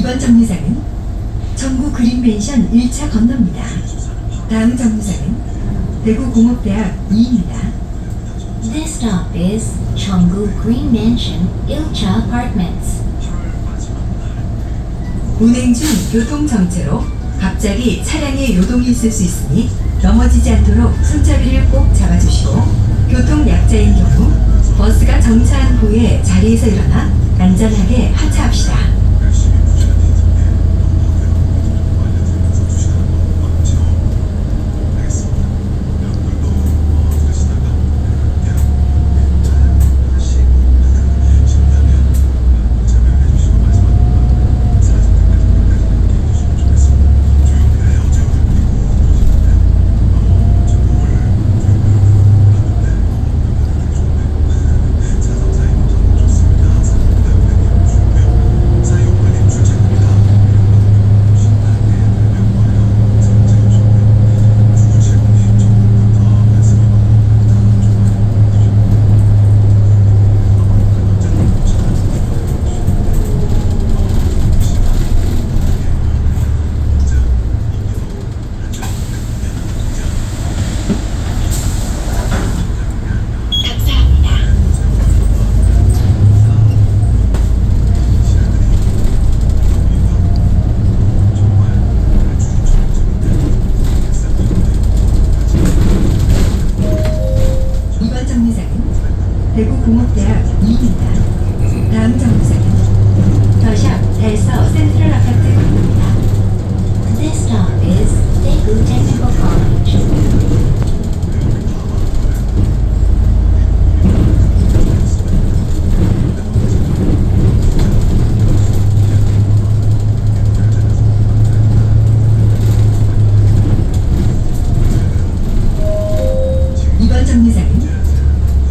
이번 정류장은 정부 그린맨션 1차 건너입니다. 다음 정류장은 대구공업대학 2입니다. This stop is Cheonggu Green Mansion, Ilcha Apartments. 운행 중 교통 정체로 갑자기 차량의 요동이 있을 수 있으니 넘어지지 않도록 손잡이를 꼭 잡아주시고 교통 약자인 경우 버스가 정차한 후에 자리에서 일어나 안전하게 하차합시다.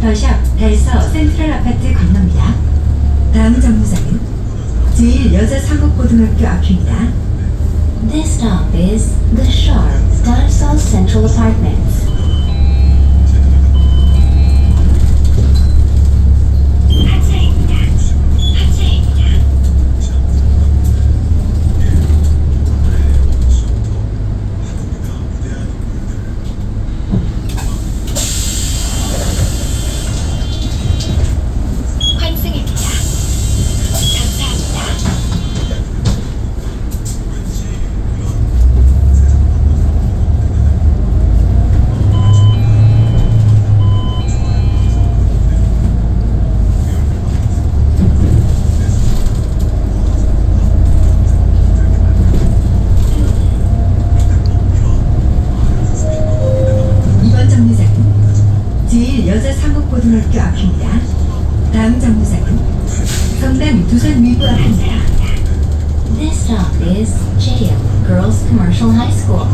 더샵 달서 센트럴 아파트 건너입니다. 다음 정류장은 제1 여자 상업고등학교 앞입니다. This stop is The Sharp, 다음 정류장은 성남 두산 위브 앞입니다. This stop is JM Girls Commercial High School.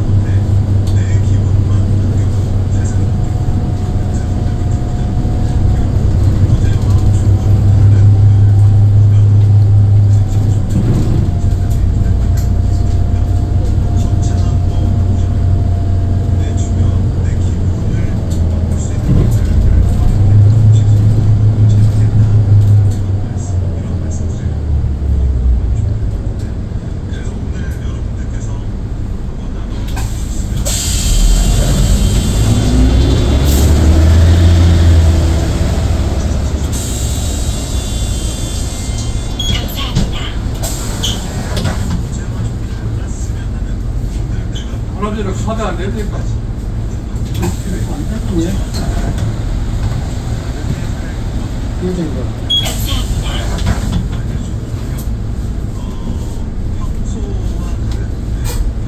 카드 안 내니까.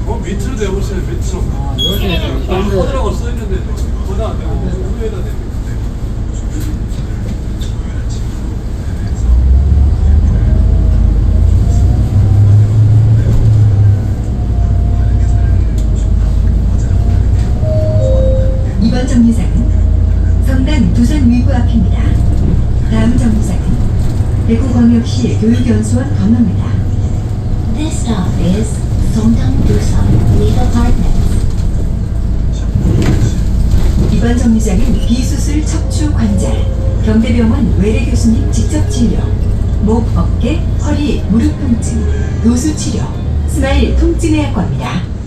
그 밑으로 내보세요 밑으로. 코드라고 써 있는데 코드 안 되고 위에다 대. 이번 대구광역시 교육연수원 건너입니다. This stop is Songdang Dusan Lead Apartments. 이번 정류장은 비수술 척추 관절 경대병원 외래 교수님 직접 진료 목, 어깨, 허리, 무릎 통증, 도수 치료, 스마일 통증의학과입니다.